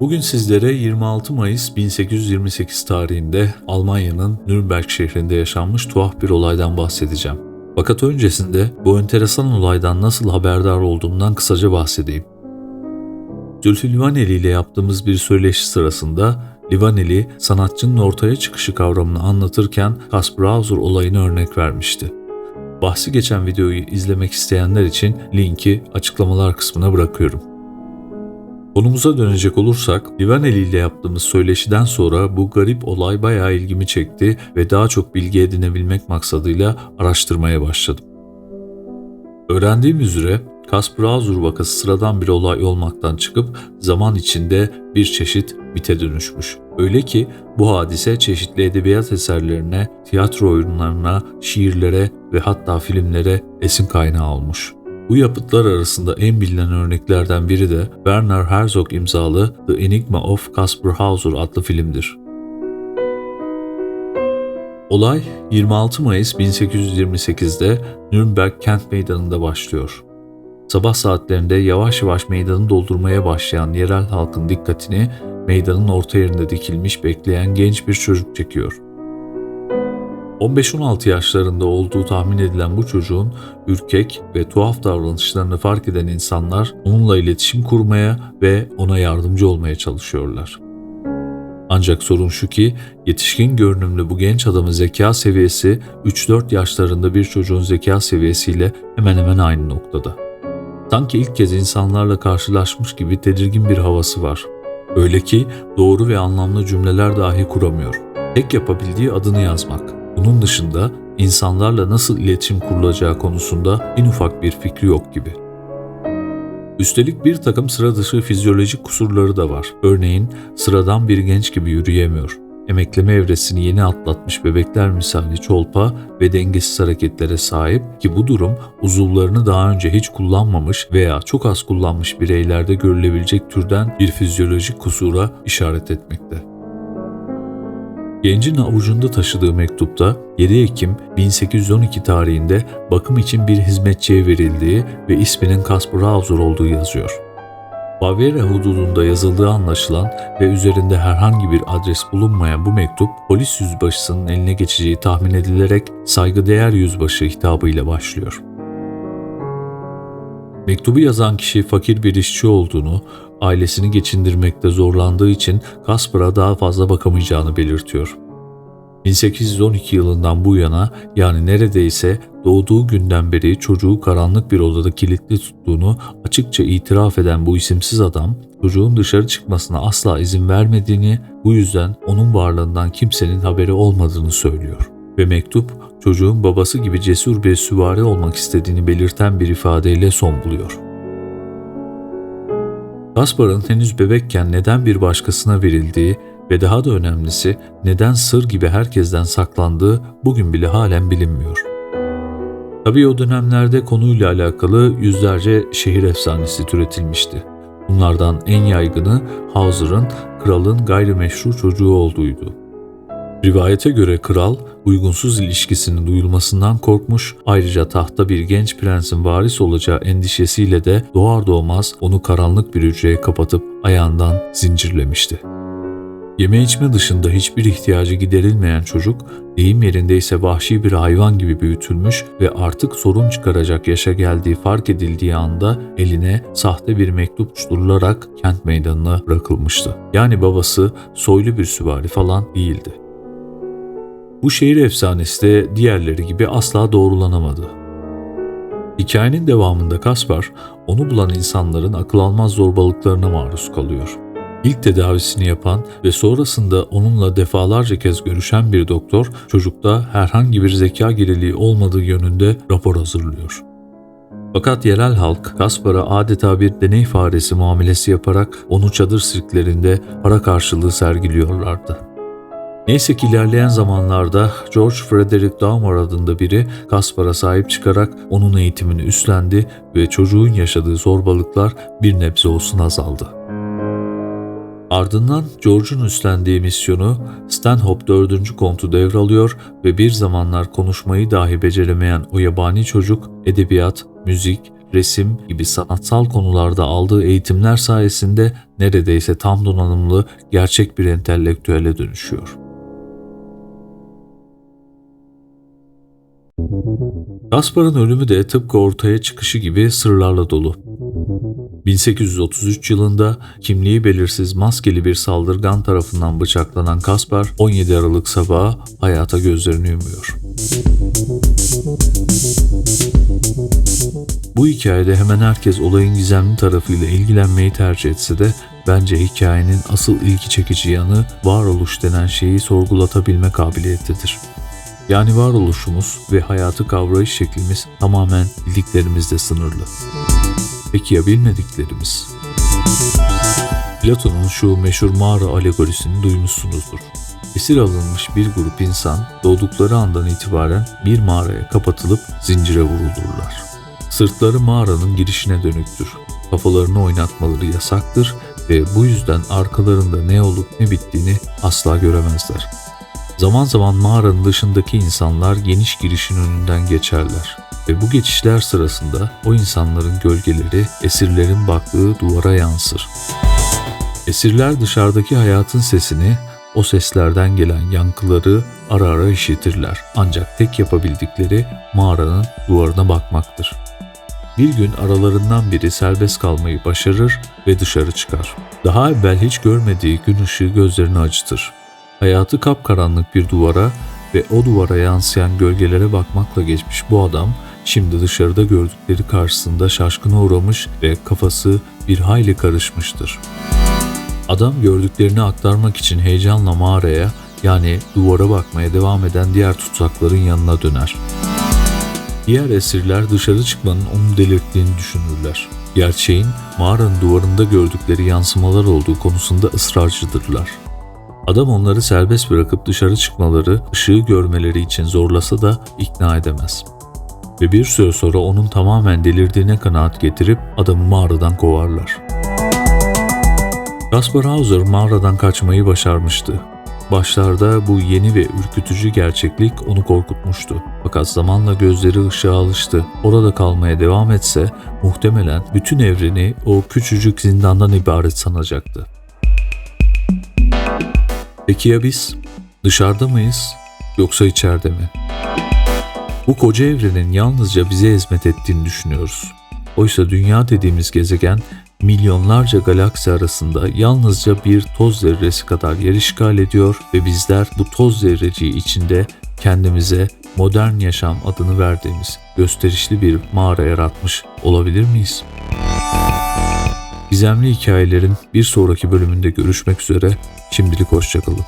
Bugün sizlere 26 Mayıs 1828 tarihinde Almanya'nın Nürnberg şehrinde yaşanmış tuhaf bir olaydan bahsedeceğim. Fakat öncesinde bu enteresan olaydan nasıl haberdar olduğumdan kısaca bahsedeyim. Zülfü Livaneli ile yaptığımız bir söyleşi sırasında Livaneli sanatçının ortaya çıkışı kavramını anlatırken Hauser olayını örnek vermişti. Bahsi geçen videoyu izlemek isteyenler için linki açıklamalar kısmına bırakıyorum. Konumuza dönecek olursak, Livaneli ile yaptığımız söyleşiden sonra bu garip olay bayağı ilgimi çekti ve daha çok bilgi edinebilmek maksadıyla araştırmaya başladım. Öğrendiğim üzere Kasper Hauser vakası sıradan bir olay olmaktan çıkıp zaman içinde bir çeşit bite dönüşmüş. Öyle ki bu hadise çeşitli edebiyat eserlerine, tiyatro oyunlarına, şiirlere ve hatta filmlere esin kaynağı olmuş. Bu yapıtlar arasında en bilinen örneklerden biri de Werner Herzog imzalı The Enigma of Caspar Hauser adlı filmdir. Olay 26 Mayıs 1828'de Nürnberg kent meydanında başlıyor. Sabah saatlerinde yavaş yavaş meydanı doldurmaya başlayan yerel halkın dikkatini meydanın orta yerinde dikilmiş bekleyen genç bir çocuk çekiyor. 15-16 yaşlarında olduğu tahmin edilen bu çocuğun ürkek ve tuhaf davranışlarını fark eden insanlar onunla iletişim kurmaya ve ona yardımcı olmaya çalışıyorlar. Ancak sorun şu ki yetişkin görünümlü bu genç adamın zeka seviyesi 3-4 yaşlarında bir çocuğun zeka seviyesiyle hemen hemen aynı noktada. Sanki ilk kez insanlarla karşılaşmış gibi tedirgin bir havası var. Öyle ki doğru ve anlamlı cümleler dahi kuramıyor. Tek yapabildiği adını yazmak. Bunun dışında insanlarla nasıl iletişim kurulacağı konusunda en ufak bir fikri yok gibi. Üstelik bir takım sıra dışı fizyolojik kusurları da var. Örneğin sıradan bir genç gibi yürüyemiyor. Emekleme evresini yeni atlatmış bebekler misali çolpa ve dengesiz hareketlere sahip ki bu durum uzuvlarını daha önce hiç kullanmamış veya çok az kullanmış bireylerde görülebilecek türden bir fizyolojik kusura işaret etmekte. Gencin avucunda taşıdığı mektupta 7 Ekim 1812 tarihinde bakım için bir hizmetçiye verildiği ve isminin Caspar Hauser olduğu yazıyor. Bavyera hududunda yazıldığı anlaşılan ve üzerinde herhangi bir adres bulunmayan bu mektup polis yüzbaşısının eline geçeceği tahmin edilerek saygıdeğer yüzbaşı hitabıyla başlıyor. Mektubu yazan kişi fakir bir işçi olduğunu, ailesini geçindirmekte zorlandığı için Kaspar'a daha fazla bakamayacağını belirtiyor. 1812 yılından bu yana yani neredeyse doğduğu günden beri çocuğu karanlık bir odada kilitli tuttuğunu açıkça itiraf eden bu isimsiz adam çocuğun dışarı çıkmasına asla izin vermediğini bu yüzden onun varlığından kimsenin haberi olmadığını söylüyor. Ve mektup çocuğun babası gibi cesur bir süvari olmak istediğini belirten bir ifadeyle son buluyor. Kaspar'ın henüz bebekken neden bir başkasına verildiği ve daha da önemlisi neden sır gibi herkesten saklandığı bugün bile halen bilinmiyor. Tabii o dönemlerde konuyla alakalı yüzlerce şehir efsanesi türetilmişti. Bunlardan en yaygını Hauser'ın kralın gayrimeşru çocuğu olduğuydu. Rivayete göre kral uygunsuz ilişkisinin duyulmasından korkmuş, ayrıca tahta bir genç prensin varis olacağı endişesiyle de doğar doğmaz onu karanlık bir hücreye kapatıp ayağından zincirlemişti. Yeme içme dışında hiçbir ihtiyacı giderilmeyen çocuk, deyim yerindeyse vahşi bir hayvan gibi büyütülmüş ve artık sorun çıkaracak yaşa geldiği fark edildiği anda eline sahte bir mektup uçturularak kent meydanına bırakılmıştı. Yani babası soylu bir süvari falan değildi. Bu şehir efsanesi de diğerleri gibi asla doğrulanamadı. Hikayenin devamında Kaspar, onu bulan insanların akıl almaz zorbalıklarına maruz kalıyor. İlk tedavisini yapan ve sonrasında onunla defalarca kez görüşen bir doktor çocukta herhangi bir zeka geriliği olmadığı yönünde rapor hazırlıyor. Fakat yerel halk Kaspar'a adeta bir deney faresi muamelesi yaparak onu çadır sirklerinde para karşılığı sergiliyorlardı. Neyse ki ilerleyen zamanlarda George Frederick Dahmer adında biri Kaspar'a sahip çıkarak onun eğitimini üstlendi ve çocuğun yaşadığı zorbalıklar bir nebze olsun azaldı. Ardından George'un üstlendiği misyonu Stanhope 4. kontu devralıyor ve bir zamanlar konuşmayı dahi beceremeyen o yabani çocuk edebiyat, müzik, resim gibi sanatsal konularda aldığı eğitimler sayesinde neredeyse tam donanımlı gerçek bir entelektüele dönüşüyor. Kaspar'ın ölümü de tıpkı ortaya çıkışı gibi sırlarla dolu. 1833 yılında kimliği belirsiz maskeli bir saldırgan tarafından bıçaklanan Kaspar 17 Aralık sabahı hayata gözlerini yumuyor. Bu hikayede hemen herkes olayın gizemli tarafıyla ilgilenmeyi tercih etse de bence hikayenin asıl ilgi çekici yanı varoluş denen şeyi sorgulatabilme kabiliyetidir. Yani varoluşumuz ve hayatı kavrayış şeklimiz tamamen bildiklerimizle sınırlı. Peki ya bilmediklerimiz? Platon'un şu meşhur mağara alegorisini duymuşsunuzdur. Esir alınmış bir grup insan doğdukları andan itibaren bir mağaraya kapatılıp zincire vurulurlar. Sırtları mağaranın girişine dönüktür. Kafalarını oynatmaları yasaktır ve bu yüzden arkalarında ne olup ne bittiğini asla göremezler. Zaman zaman mağaranın dışındaki insanlar geniş girişin önünden geçerler ve bu geçişler sırasında o insanların gölgeleri esirlerin baktığı duvara yansır. Esirler dışarıdaki hayatın sesini, o seslerden gelen yankıları ara ara işitirler. Ancak tek yapabildikleri mağaranın duvarına bakmaktır. Bir gün aralarından biri serbest kalmayı başarır ve dışarı çıkar. Daha evvel hiç görmediği gün ışığı gözlerini acıtır. Hayatı kapkaranlık bir duvara ve o duvara yansıyan gölgelere bakmakla geçmiş bu adam şimdi dışarıda gördükleri karşısında şaşkına uğramış ve kafası bir hayli karışmıştır. Adam gördüklerini aktarmak için heyecanla mağaraya yani duvara bakmaya devam eden diğer tutsakların yanına döner. Diğer esirler dışarı çıkmanın onu delirttiğini düşünürler. Gerçeğin mağaranın duvarında gördükleri yansımalar olduğu konusunda ısrarcıdırlar. Adam onları serbest bırakıp dışarı çıkmaları, ışığı görmeleri için zorlasa da ikna edemez. Ve bir süre sonra onun tamamen delirdiğine kanaat getirip adamı mağaradan kovarlar. Kaspar Hauser mağaradan kaçmayı başarmıştı. Başlarda bu yeni ve ürkütücü gerçeklik onu korkutmuştu. Fakat zamanla gözleri ışığa alıştı. Orada kalmaya devam etse muhtemelen bütün evreni o küçücük zindandan ibaret sanacaktı. Peki ya biz? Dışarıda mıyız yoksa içeride mi? Bu koca evrenin yalnızca bize hizmet ettiğini düşünüyoruz. Oysa dünya dediğimiz gezegen milyonlarca galaksi arasında yalnızca bir toz zerresi kadar yer işgal ediyor ve bizler bu toz zerreciği içinde kendimize modern yaşam adını verdiğimiz gösterişli bir mağara yaratmış olabilir miyiz? Gizemli hikayelerin bir sonraki bölümünde görüşmek üzere. Şimdilik hoşçakalın.